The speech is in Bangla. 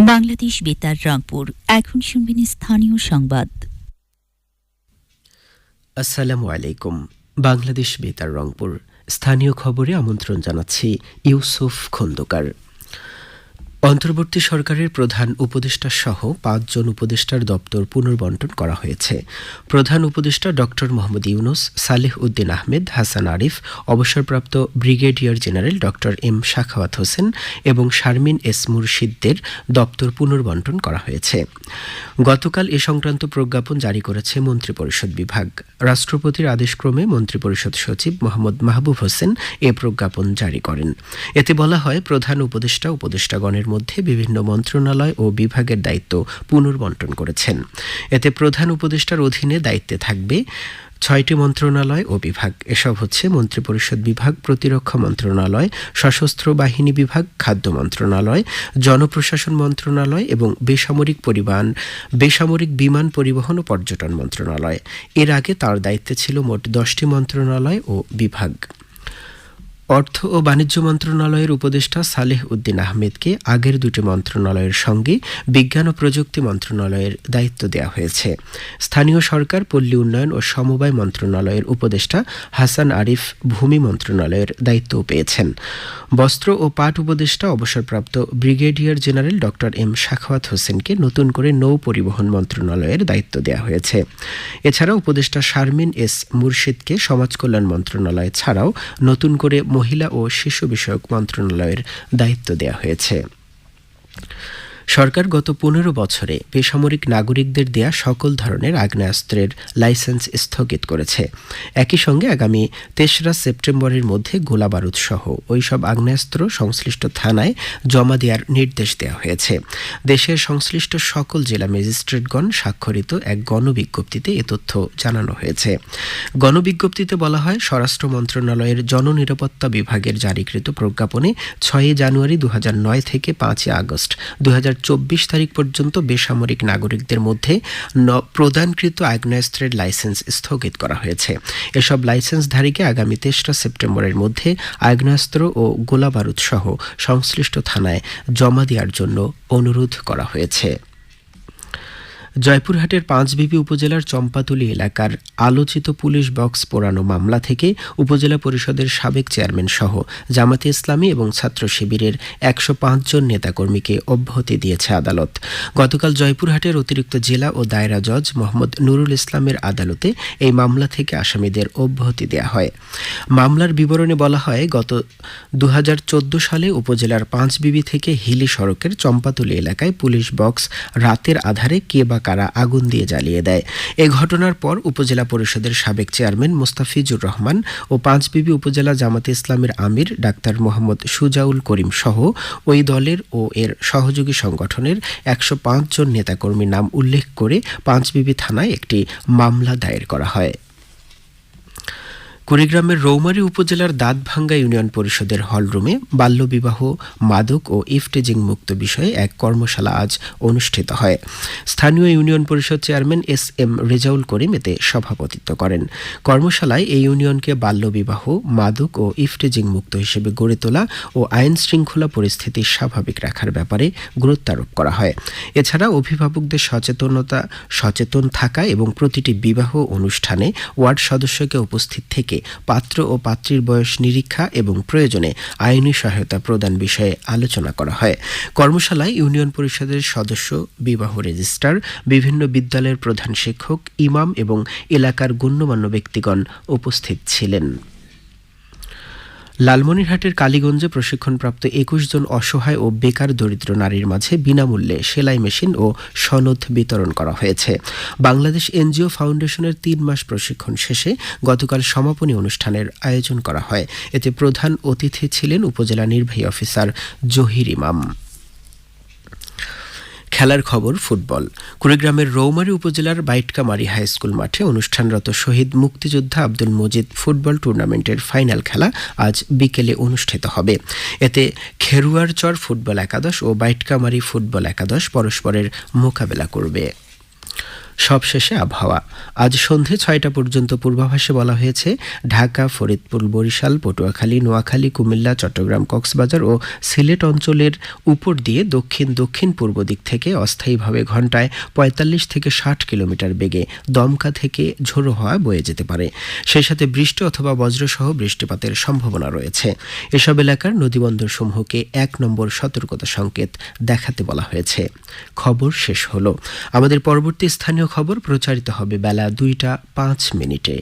বাংলাদেশ বেতার, রংপুর। এখন শুনবেন স্থানীয় সংবাদ। আসসালামু আলাইকুম। বাংলাদেশ বেতার, রংপুর। স্থানীয় খবরে আমন্ত্রণ জানাচ্ছি ইউসুফ খন্দকার। অন্তর্বর্তী সরকারের প্রধান উপদেষ্টা সহ পাঁচজন উপদেষ্টার দপ্তর পুনর্বন্টন করা হয়েছে। প্রধান উপদেষ্টা ডক্টর মোহাম্মদ ইউনুস, সালেহ উদ্দিন আহমেদ, হাসান আরিফ, অবসরপ্রাপ্ত brigadier general doctor M Shakhawat Hossain এবং শারমিন এস মুর্শিদদের দপ্তর পুনর্বন্টন করা হয়েছে। গতকাল এ সংক্রান্ত প্রজ্ঞাপন জারি করেছে মন্ত্রিপরিষদ বিভাগ। রাষ্ট্রপতির আদেশক্রমে মন্ত্রিপরিষদ সচিব মোহাম্মদ মাহবুব হোসেন এ প্রজ্ঞাপন জারি করেন। এতে বলা হয়, প্রধান উপদেষ্টা উপদেষ্টাগণের মধ্যে বিভিন্ন মন্ত্রণালয় ও বিভাগের দায়িত্ব পুনর্বন্টন করেছেন। এতে প্রধান উপদেষ্টার অধীনে দায়িত্বে থাকবে ছয়টি মন্ত্রণালয় ও বিভাগ। এসব হচ্ছে মন্ত্রিপরিষদ বিভাগ, প্রতিরক্ষা মন্ত্রণালয়, সশস্ত্র বাহিনী বিভাগ, খাদ্য মন্ত্রণালয়, জনপ্রশাসন মন্ত্রণালয় এবং বেসামরিক পরিবহন, বেসামরিক বিমান পরিবহন ও পর্যটন মন্ত্রণালয়। এর আগে তার দায়িত্বে ছিল মোট দশটি মন্ত্রণালয় ও বিভাগ। অর্থ ও বাণিজ্য মন্ত্রণালয়ের উপদেষ্টা সালেহ উদ্দিন আহমেদকে আগের দুটি মন্ত্রণালয়ের সঙ্গে বিজ্ঞান ও প্রযুক্তি মন্ত্রণালয়ের দায়িত্ব দেওয়া হয়েছে। স্থানীয় সরকার, পল্লী উন্নয়ন ও সমবায় মন্ত্রণালয়ের উপদেষ্টা হাসান আরিফ ভূমি মন্ত্রণালয়ের দায়িত্বও পেয়েছেন। বস্ত্র ও পাট উপদেষ্টা অবসরপ্রাপ্ত brigadier general doctor M Shakhawat হোসেনকে নতুন করে নৌ পরিবহন মন্ত্রণালয়ের দায়িত্ব দেওয়া হয়েছে। এছাড়া উপদেষ্টা শারমিন এস মুর্শিদকে সমাজ কল্যাণ মন্ত্রণালয় ছাড়াও নতুন করে মহিলা ও শিশু বিষয়ক মন্ত্রণালয়ের দায়িত্ব দেওয়া হয়েছে। সরকার গত পনেরো বছরে বেসামরিক নাগরিকদের দেয়া সকল ধরনের আগ্নেয়াস্ত্রের লাইসেন্স স্থগিত করেছে। একই সঙ্গে আগামী তেসরা সেপ্টেম্বরের মধ্যে গোলাবারুদ সহ ওইসব আগ্নেয়াস্ত্র সংশ্লিষ্ট থানায় জমা দেওয়ার নির্দেশ দেওয়া হয়েছে। দেশের সংশ্লিষ্ট সকল জেলা ম্যাজিস্ট্রেটগণ স্বাক্ষরিত এক গণবিজ্ঞপ্তিতে এ তথ্য জানানো হয়েছে। গণবিজ্ঞপ্তিতে বলা হয়, স্বরাষ্ট্র মন্ত্রণালয়ের জননিরাপত্তা বিভাগের জারিকৃত প্রজ্ঞাপনে ছয়ই জানুয়ারি দু হাজার নয় থেকে পাঁচই আগস্ট দু চব্বিশ তারিখ পর্যন্ত বেসামরিক নাগরিকদের মধ্যে প্রদানকৃত আগ্নেয়াস্ত্রের লাইসেন্স স্থগিত করা হয়েছে। এসব লাইসেন্সধারীকে আগামী তেসরা সেপ্টেম্বরের মধ্যে আগ্নেয়াস্ত্র ও গোলাবারুদ সহ সংশ্লিষ্ট থানায় জমা দেওয়ার জন্য অনুরোধ করা হয়েছে। জয়পুরহাটের পাঁচবিবি উপজেলার চম্পাতুলি এলাকার আলোচিত পুলিশ বক্স পোড়ানো মামলা থেকে উপজেলা পরিষদের সাবেক চেয়ারম্যান সহ জামাতে ইসলামী এবং ছাত্র শিবিরের একশো জন নেতাকর্মীকে অব্যাহতি দিয়েছে আদালত। গতকাল জয়পুরহাটের অতিরিক্ত জেলা ও দায়রা জজ মোহাম্মদ নুরুল ইসলামের আদালতে এই মামলা থেকে আসামিদের অব্যাহতি দেওয়া হয়। মামলার বিবরণে বলা হয়, গত দু হাজার চোদ্দ সালে উপজেলার পাঁচবিবি থেকে হিলি সড়কের চম্পাতুলি এলাকায় পুলিশ বক্স রাতের আধারে কে বা কারা আগুন দিয়ে জ্বালিয়ে দেয়। এ ঘটনার পর উপজেলা পরিষদের সাবেক চেয়ারম্যান মোস্তাফিজুর রহমান ও পাঁচবিবি উপজেলা জামাতে ইসলামের আমির ডাক্তার মোহাম্মদ সুজাউল করিম সহ ওই দলের ও এর সহযোগী সংগঠনের একশো পাঁচজন নেতাকর্মীর নাম উল্লেখ করে পাঁচবিবি থানায় একটি মামলা দায়ের করা হয়। কুড়িগ্রামের রৌমারী উপজেলার দাঁতভাঙ্গা ইউনিয়ন পরিষদের হলরুমে বাল্যবিবাহ, মাদক ও ইফটেজিং মুক্ত বিষয়ে এক কর্মশালা আজ অনুষ্ঠিত হয়। স্থানীয় ইউনিয়ন পরিষদ chairman S M Rezaul Karim এতে সভাপতিত্ব করেন। কর্মশালায় এই ইউনিয়নকে বাল্যবিবাহ, মাদক ও ইফটেজিং মুক্ত হিসেবে গড়ে তোলা ও আইন শৃঙ্খলা পরিস্থিতি স্বাভাবিক রাখার ব্যাপারে গুরুত্ব আরোপ করা হয়। এছাড়া অভিভাবকদের সচেতনতা, সচেতন থাকা এবং প্রতিটি বিবাহ অনুষ্ঠানে ওয়ার্ড সদস্যকে উপস্থিত থেকে পাত্র ও পাত্রীর বয়স নিরীক্ষা এবং প্রয়োজনে আইনি সহায়তা প্রদান বিষয়ে আলোচনা করা হয়। কর্মশালায় ইউনিয়ন পরিষদের সদস্য, বিবাহ রেজিস্ট্রার, বিভিন্ন বিদ্যালয়ের প্রধান শিক্ষক, ইমাম এবং এলাকার গণ্যমান্য ব্যক্তিগণ উপস্থিত ছিলেন। লালমনিরহাটের কালীগঞ্জে প্রশিক্ষণপ্রাপ্ত একুশ জন অসহায় ও বেকার দরিদ্র নারীর মাঝে বিনামূল্যে সেলাই মেশিন ও সনদ বিতরণ করা হয়েছে। বাংলাদেশ এনজিও ফাউন্ডেশনের তিন মাস প্রশিক্ষণ শেষে গতকাল সমাপনী অনুষ্ঠানের আয়োজন করা হয়। এতে প্রধান অতিথি ছিলেন উপজেলা নির্বাহী অফিসার জহির ইমাম। খেলার খবর ফুটবল। কুড়িগ্রামের রৌমারী উপজেলার বাইটকামারি হাই স্কুল মাঠে অনুষ্ঠানরত শহীদ মুক্তিযোদ্ধা আব্দুল মজিদ ফুটবল টুর্নামেন্টের ফাইনাল খেলা আজ বিকেলে অনুষ্ঠিত হবে। এতে খেরুয়ারচর ফুটবল একাদশ ও বাইটকামারি ফুটবল একাদশ পরস্পরের মোকাবেলা করবে। সবশেষে আবহাওয়া। আজ সন্ধে ছয়টা পর্যন্ত পূর্বাভাসে বলা হয়েছে, ঢাকা, ফরিদপুর, বরিশাল, পটুয়াখালী, নোয়াখালী, কুমিল্লা, চট্টগ্রাম, কক্সবাজার ও সিলেট অঞ্চলের উপর দিয়ে দক্ষিণ দক্ষিণ পূর্ব দিক থেকে অস্থায়ীভাবে ঘন্টায় পঁয়তাল্লিশ থেকে ষাট কিলোমিটার বেগে দমকা থেকে ঝোড়ো হওয়া বয়ে যেতে পারে। সেই সাথে বৃষ্টি অথবা বজ্রসহ বৃষ্টিপাতের সম্ভাবনা রয়েছে। এসব এলাকার নদীবন্দর সমূহকে এক নম্বর সতর্কতা সংকেত দেখাতে বলা হয়েছে। খবর শেষ হলো। আমাদের পরবর্তী স্থানীয় খবর প্রচারিত হবে বেলা দুইটা পাঁচ মিনিটে।